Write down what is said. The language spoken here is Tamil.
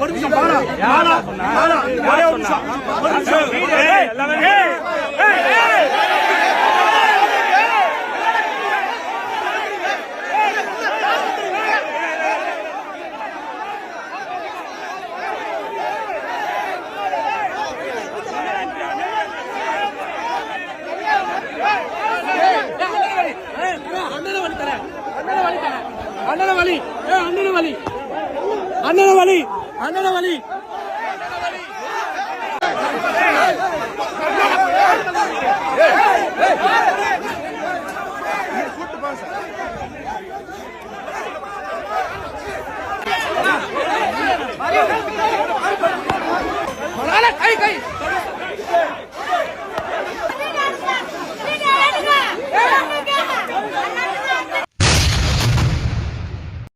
ஒரு நிமிஷம் பாலா அண்ணன வலி அண்ணன வலி அண்ணன வலி அண்ணன வலி கூட்டு